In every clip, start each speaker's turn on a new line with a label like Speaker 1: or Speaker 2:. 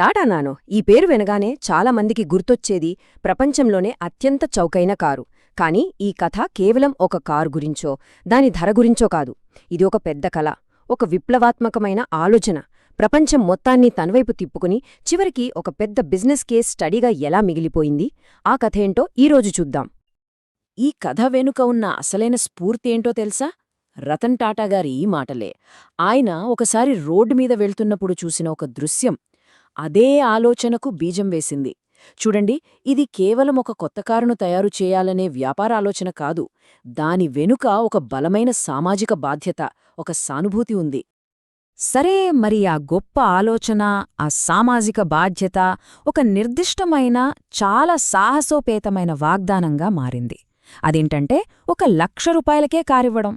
Speaker 1: Tata nano ఈ పేరు వినగానే చాలా మందికి గుర్తొచ్చేది ప్రపంచంలోనే అత్యంత చౌకైన కారు. కానీ ఈ కథ కేవలం ఒక కారు గురించో దాని ధర గురించో కాదు. ఇది ఒక పెద్ద కళ ఒక విప్లవాత్మకమైన ఆలోచన. ప్రపంచం మొత్తాన్ని తనవైపు తిప్పుకుని చివరికి ఒక పెద్ద బిజినెస్ కేస్ స్టడీగా ఎలా మిగిలిపోయింది? ఆ కథేంటో ఈరోజు చూద్దాం. ఈ కథ వెనుక ఉన్న అసలైన స్ఫూర్తి ఏంటో తెలుసా? రతన్ టాటా గారి ఈ మాటలే. ఆయన ఒకసారి రోడ్డు మీద వెళ్తున్నప్పుడు చూసిన ఒక దృశ్యం. అదే ఆలోచనకు బీజం వేసింది. చూడండి ఇది కేవలం ఒక కొత్త కారును తయారు చేయాలనే వ్యాపార ఆలోచన కాదు. దాని వెనుక ఒక బలమైన సామాజిక బాధ్యత ఒక సానుభూతి ఉంది. సరే మరి ఆ గొప్ప ఆలోచన ఆ సామాజిక బాధ్యత ఒక నిర్దిష్టమైన చాలా సాహసోపేతమైన వాగ్దానంగా మారింది. అదేంటంటే ఒక లక్ష రూపాయలకే కారివ్వడం.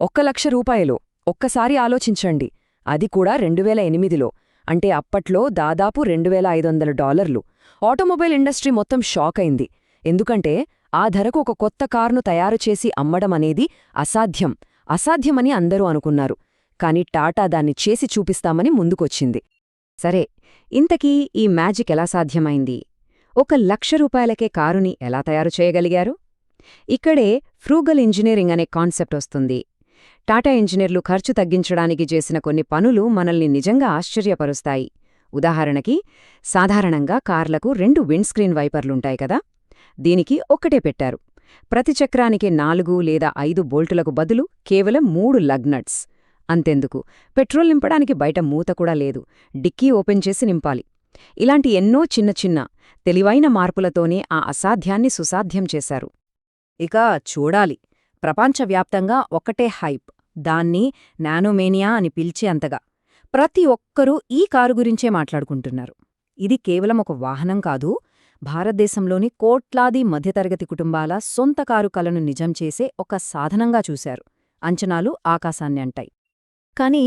Speaker 1: ఒక్క లక్ష రూపాయలు. ఒక్కసారి ఆలోచించండి. అది కూడా రెండువేల ఎనిమిదిలో. అంటే అప్పట్లో దాదాపు రెండువేల వందల డాలర్లు. ఆటోమొబైల్ ఇండస్ట్రీ మొత్తం షాక్ అయింది. ఎందుకంటే ఆ ధరకు ఒక కొత్త కారును తయారు చేసి అమ్మడం అనేది అసాధ్యం. అసాధ్యమని అందరూ అనుకున్నారు. కాని టాటా దాన్ని చేసి చూపిస్తామని ముందుకొచ్చింది. సరే ఇంతకీ ఈ మ్యాజిక్ ఎలా సాధ్యమైంది? ఒక లక్ష రూపాయలకే కారుని ఎలా తయారు చేయగలిగారు? ఇక్కడే ఫ్రూగల్ ఇంజనీరింగ్ అనే కాన్సెప్ట్ వస్తుంది. టాటా ఇంజనీర్లు ఖర్చు తగ్గించడానికి చేసిన కొన్ని పనులు మనల్ని నిజంగా ఆశ్చర్యపరుస్తాయి. ఉదాహరణకి సాధారణంగా కార్లకు రెండు విండ్స్క్రీన్ వైపర్లుంటాయి కదా? దీనికి ఒక్కటే పెట్టారు. ప్రతి చక్రానికి నాలుగు లేదా ఐదు బోల్టులకు బదులు కేవలం మూడు లగ్నట్స్ అంతెందుకు? పెట్రోల్ నింపడానికి బయట మూత కూడా లేదు. డిక్కీ ఓపెన్ చేసి నింపాలి. ఇలాంటి ఎన్నో చిన్న చిన్న తెలివైన మార్పులతోనే ఆ అసాధ్యాన్ని సుసాధ్యం చేశారు. ఇక చూడాలి. ప్రపంచవ్యాప్తంగా ఒక్కటే హైప్ దాన్ని నానోమేనియా అని పిలిచే అంతగా. ప్రతి ఒక్కరూ ఈ కారు గురించే మాట్లాడుకుంటున్నారు. ఇది కేవలం ఒక వాహనం కాదు భారతదేశంలోని కోట్లాది మధ్యతరగతి కుటుంబాల సొంత కారు కలను నిజం చేసే ఒక సాధనంగా చూశారు. అంచనాలు ఆకాశాన్ని అంటాయి. కాని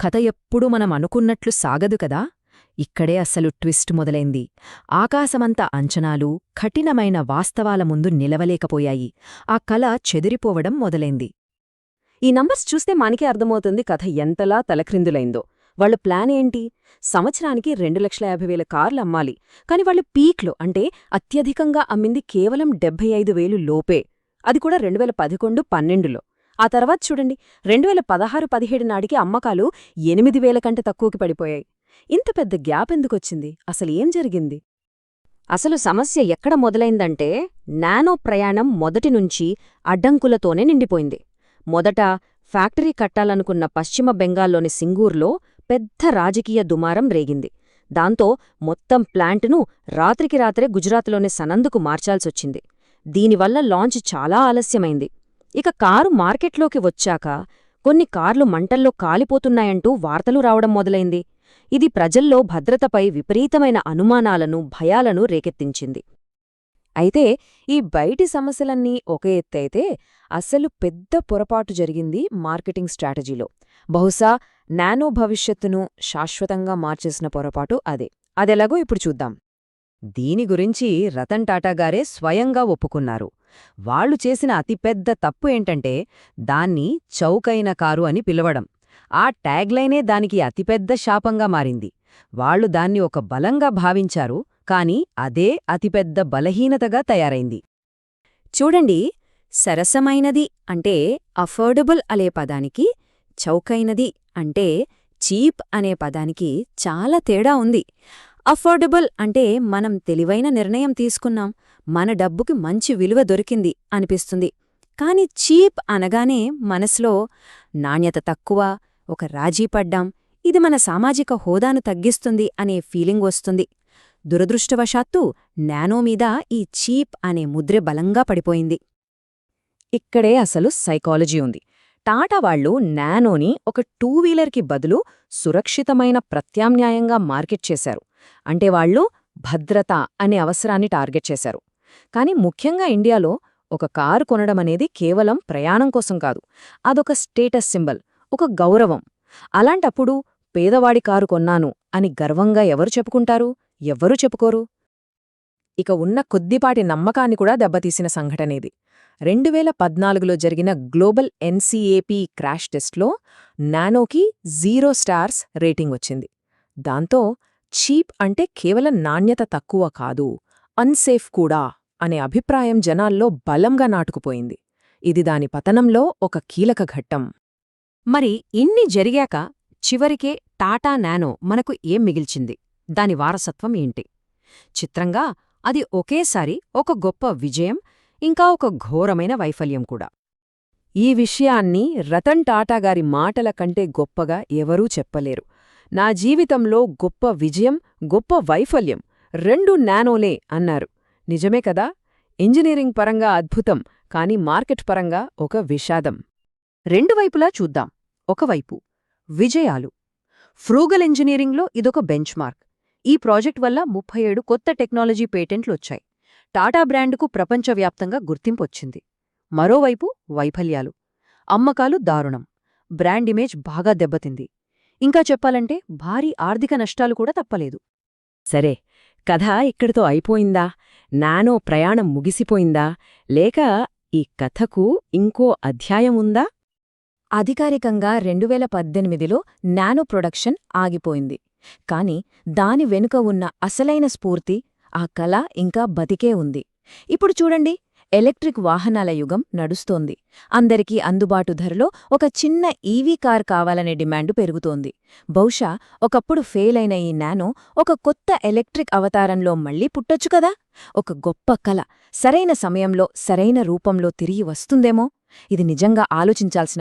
Speaker 1: కథ ఎప్పుడూ మనం అనుకున్నట్లు సాగదు కదా? ఇక్కడే అసలు ట్విస్ట్ మొదలైంది. ఆకాశమంత అంచనాలు కఠినమైన వాస్తవాల ముందు నిలవలేకపోయాయి. ఆ కల చెదిరిపోవడం మొదలైంది. ఈ నంబర్స్ చూస్తే మనకే అర్థమవుతుంది కథ ఎంతలా తలక్రిందులైందో. వాళ్ళ ప్లాన్ ఏంటి? సంవత్సరానికి రెండు లక్షల యాభై వేల కార్లు అమ్మాలి. కాని వాళ్ళు పీక్లో అంటే అత్యధికంగా అమ్మింది కేవలం డెబ్బై ఐదు వేలు లోపే. అది కూడా రెండు వేల పదకొండు పన్నెండులో. ఆ తర్వాత చూడండి రెండు వేల పదహారు పదిహేడు నాటికి అమ్మకాలు ఎనిమిది వేల కంటే తక్కువకి పడిపోయాయి. ఇంత పెద్ద గ్యాప్ ఎందుకొచ్చింది? అసలు ఏం జరిగింది? అసలు సమస్య ఎక్కడ మొదలైందంటే నానో ప్రయాణం మొదటి నుంచి అడ్డంకులతోనే నిండిపోయింది. మొదట ఫ్యాక్టరీ కట్టాలనుకున్న పశ్చిమ బెంగాల్లోని సింగూర్లో పెద్ద రాజకీయ దుమారం రేగింది. దాంతో మొత్తం ప్లాంటును రాత్రికి రాత్రే గుజరాత్లోని సనందుకు మార్చాల్సొచ్చింది. దీనివల్ల లాంచ్ చాలా ఆలస్యమైంది. ఇక కారు మార్కెట్లోకి వచ్చాక కొన్ని కార్లు మంటల్లో కాలిపోతున్నాయంటూ వార్తలు రావడం మొదలైంది. ఇది ప్రజల్లో భద్రతపై విపరీతమైన అనుమానాలను భయాలను రేకెత్తించింది. అయితే ఈ బయటి సమస్యలన్నీ ఒక ఎత్తైతే అస్సలు పెద్ద పొరపాటు జరిగింది మార్కెటింగ్ స్ట్రాటజీలో. బహుశా నానో భవిష్యత్తును శాశ్వతంగా మార్చేసిన పొరపాటు అదే. అదెలాగో ఇప్పుడు చూద్దాం. దీని గురించి రతన్ టాటాగారే స్వయంగా ఒప్పుకున్నారు. వాళ్ళు చేసిన అతిపెద్ద తప్పు ఏంటంటే దాన్ని చౌకైన కారు అని పిలవడం. ఆ ట్యాగ్లైనే దానికి అతిపెద్ద శాపంగా మారింది. వాళ్ళు దాన్ని ఒక బలంగా భావించారు కాని అదే అతిపెద్ద బలహీనతగా తయారైంది. చూడండి సరసమైనది అంటే అఫోర్డబుల్ అనే పదానికి చౌకైనది అంటే చీప్ అనే పదానికి చాలా తేడా ఉంది. అఫోర్డబుల్ అంటే మనం తెలివైన నిర్ణయం తీసుకున్నాం మన డబ్బుకి మంచి విలువ దొరికింది అనిపిస్తుంది. కాని చీప్ అనగానే మనసులో నాణ్యత తక్కువ ఒక రాజీ పడ్డాం ఇది మన సామాజిక హోదాను తగ్గిస్తుంది అనే ఫీలింగ్ వస్తుంది. దురదృష్టవశాత్తు నానో మీద ఈ చీప్ అనే ముద్రె బలంగా పడిపోయింది. ఇక్కడే అసలు సైకాలజీ ఉంది. టాటా వాళ్ళు నానోని ఒక టూ వీలర్కి బదులు సురక్షితమైన ప్రత్యామ్నాయంగా మార్కెట్ చేశారు. అంటే వాళ్ళు భద్రత అనే అవసరాన్ని టార్గెట్ చేశారు. కాని ముఖ్యంగా ఇండియాలో ఒక కారు కొనడమనేది కేవలం ప్రయాణం కోసం కాదు అదొక స్టేటస్ సింబల్. ఒక గౌరవం. అలాంటప్పుడు పేదవాడి కారు కొన్నాను అని గర్వంగా ఎవరు చెప్పుకుంటారు? ఎవ్వరూ చెప్పుకోరు. ఇక ఉన్న కొద్దిపాటి నమ్మకాన్ని కూడా దెబ్బతీసిన సంఘటనేది. రెండువేల పద్నాలుగులో జరిగిన గ్లోబల్ ఎన్సీఏపీ క్రాష్ టెస్ట్లో నానోకి జీరో స్టార్స్ రేటింగ్ వచ్చింది. దాంతో
Speaker 2: చీప్ అంటే కేవలం నాణ్యత తక్కువ కాదు అన్సేఫ్ కూడా అనే అభిప్రాయం జనాల్లో బలంగా నాటుకుపోయింది. ఇది దాని పతనంలో ఒక కీలక ఘట్టం.
Speaker 1: మరి ఇన్ని జరిగాక చివరికే టాటా నానో మనకు ఏం మిగిల్చింది? దాని వారసత్వం ఏంటి? చిత్రంగా అది ఒకేసారి ఒక గొప్ప విజయం ఇంకా ఒక ఘోరమైన వైఫల్యం కూడా.
Speaker 2: ఈ విషయాన్ని రతన్ టాటాగారి మాటల కంటే గొప్పగా ఎవరూ చెప్పలేరు. నా జీవితంలో గొప్ప విజయం గొప్ప వైఫల్యం రెండు నానోలే అన్నారు. నిజమే కదా? ఇంజనీరింగ్ పరంగా అద్భుతం కాని మార్కెట్ పరంగా ఒక విషాదం.
Speaker 1: రెండు వైపులా చూద్దాం. ఒకవైపు విజయాలు. ఫ్రూగల్ ఇంజనీరింగ్లో ఇదొక బెంచ్ మార్క్ ఈ ప్రాజెక్ట్ వల్ల ముప్పై ఏడు కొత్త టెక్నాలజీ పేటెంట్లొచ్చాయి. టాటా బ్రాండ్కు ప్రపంచవ్యాప్తంగా గుర్తింపొచ్చింది. మరోవైపు వైఫల్యాలు. అమ్మకాలు దారుణం. బ్రాండ్ ఇమేజ్ బాగా దెబ్బతింది. ఇంకా చెప్పాలంటే భారీ ఆర్థిక నష్టాలు కూడా తప్పలేదు.
Speaker 2: సరే కథ ఇక్కడితో అయిపోయిందా? నానో ప్రయాణం ముగిసిపోయిందా? లేక ఈ కథకు ఇంకో అధ్యాయం ఉందా?
Speaker 1: అధికారికంగా రెండువేల పద్దెనిమిదిలో నానో ప్రొడక్షన్ ఆగిపోయింది. కాని దాని వెనుక ఉన్న అసలైన స్ఫూర్తి ఆ కళ ఇంకా బతికే ఉంది. ఇప్పుడు చూడండి ఎలక్ట్రిక్ వాహనాల యుగం నడుస్తోంది. అందరికీ అందుబాటు ధరలో ఒక చిన్న ఈవీ కార్ కావాలనే డిమాండు పెరుగుతోంది. బహుశా ఒకప్పుడు ఫెయిల్ అయిన ఈ నానో ఒక కొత్త ఎలక్ట్రిక్ అవతారంలో మళ్ళీ పుట్టొచ్చు కదా? ఒక గొప్ప కళ సరైన సమయంలో సరైన రూపంలో తిరిగి వస్తుందేమో? ఇది నిజంగా ఆలోచించాల్సిన